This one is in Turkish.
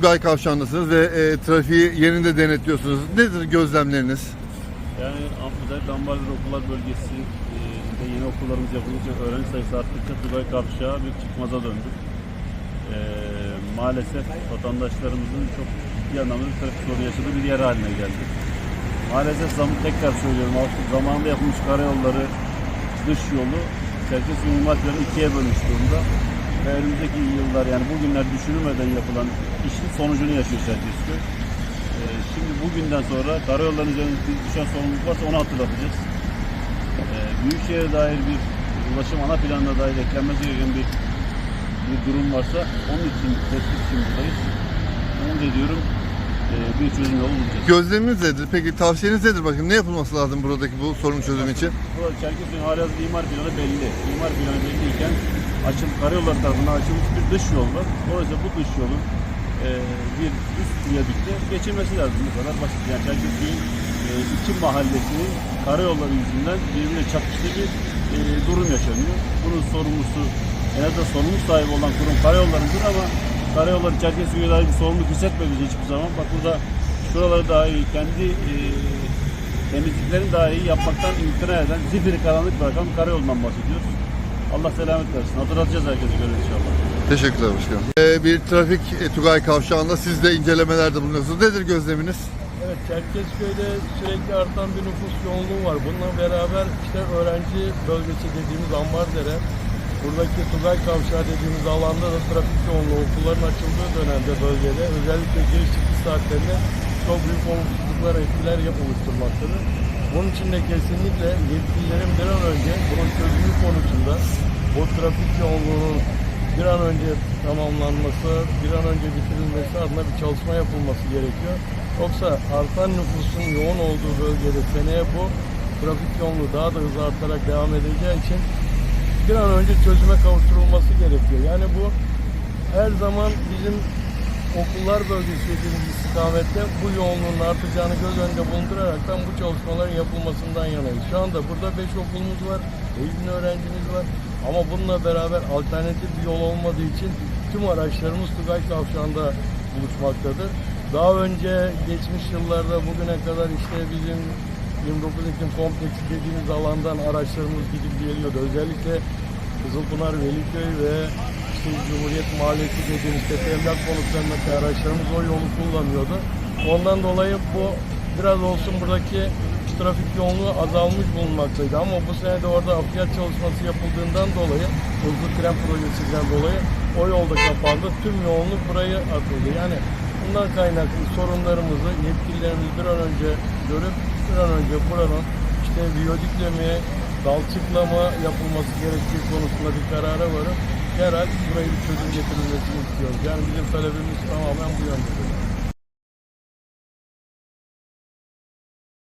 Tugay Kavşağı'ndasınız ve e, trafiği yerinde denetliyorsunuz. Nedir gözlemleriniz? Yani Ampuder, Dambardır Okullar Bölgesi e, yeni okullarımız yapılınca öğrenci sayısı arttıkça Tugay Kavşağı bir çıkmaza döndü. E, maalesef vatandaşlarımızın çok ciddi anlamda bir trafik sorunu yaşadığı bir yer haline geldi. Maalesef zam, tekrar söylüyorum zamanında yapılmış karayolları dış yolu Mimar Planı ikiye bölmüş durumda. Ve önümüzdeki yıllar yani bugünler düşünülmeden yapılan işin sonucunu yaşıyor Çerkezköy. Ee, şimdi bugünden sonra karayolların üzerinde düşen sorumluluk varsa onu hatırlatacağız. Ee, Büyükşehir'e dair bir ulaşım ana planına dair eklenmesi gereken bir, bir durum varsa onun için tespit için buradayız. Umut ediyorum e, bir çözüm yolu bulacağız. Gözleminiz nedir? Peki tavsiyeniz nedir? Bakın ne yapılması lazım buradaki bu sorun çözümü için? Bu Çerkezköy'ün halihazırda imar planı belli. İmar planı belliyken açıl, karayolları tarafından açılmış bir dış yol var. Dolayısıyla bu dış yolun e, bir üst viyadükte geçilmesi lazım. Bu kadar basit. Yani Çerkezköy'ün e, iki mahallesinin karayolları yüzünden birbirine çakıştığı bir e, durum yaşanıyor. Bunun sorumlusu en azından sorumluluk sahibi olan kurum karayollarıdır ama karayolları Çerkezköy'e dair bir sorumluluk hissetmediği hiçbir zaman. Bak burada şuraları dahi kendi e, temizliklerin dahi yapmaktan imtina eden, zifiri karanlık bırakan karayolundan bahsediyoruz. Allah selamet versin. Hatırlatacağız herkese göre inşallah. Teşekkürler başkanım. E, bir trafik e, Tugay Kavşağı'nda siz de incelemelerde bulunuyorsunuz. Nedir gözleminiz? Evet, Çerkezköy'de sürekli artan bir nüfus yoğunluğu var. Bununla beraber işte öğrenci bölgesi dediğimiz Ambardere, buradaki Tugay Kavşağı dediğimiz alanda da trafik yoğunluğu okulların açıldığı dönemde bölgede özellikle giriş çıkış saatlerinde çok büyük olumsuzluklar, etkiler oluşturmaktadır. Bunun için de kesinlikle yetkililerin bir an önce bunun çözümü konusunda bu trafik yoğunluğunun bir an önce tamamlanması, bir an önce bitirilmesi adına bir çalışma yapılması gerekiyor. Yoksa artan nüfusun yoğun olduğu bölgede seneye bu trafik yoğunluğu daha da hızlı artarak devam edeceği için bir an önce çözüme kavuşturulması gerekiyor. Yani bu her zaman bizim okullar bölgesi dediğimiz istikamette bu yoğunluğun artacağını göz önünde bulunduraraktan bu çalışmaların yapılmasından yanayız. Şu anda burada 5 okulumuz var, 50 öğrencimiz var ama bununla beraber alternatif bir yol olmadığı için tüm araçlarımız Tugay Kavşağı'nda buluşmaktadır. Daha önce geçmiş yıllarda bugüne kadar işte bizim 29 Ekim kompleksi dediğimiz alandan araçlarımız gidip geliyordu. Özellikle Kızılpınar, Veliköy ve işte Cumhuriyet Mahallesi dediğimiz tepe emlak konutlarındaki araçlarımız o yolu kullanıyordu. Ondan dolayı bu biraz olsun buradaki trafik yoğunluğu azalmış bulunmaktaydı. Ama bu sene de orada afiyat çalışması yapıldığından dolayı, hızlı tren projesinden dolayı o yolda kapandı. Tüm yoğunluk buraya atıldı. Yani bundan kaynaklı sorunlarımızı yetkililerimiz bir an önce görüp bir an önce buranın işte biyodiklemi, dalçıklama yapılması gerektiği konusunda bir karara varıp derhal burayı bir çözüm getirilmesini istiyoruz. Yani bizim talebimiz tamamen bu yönde.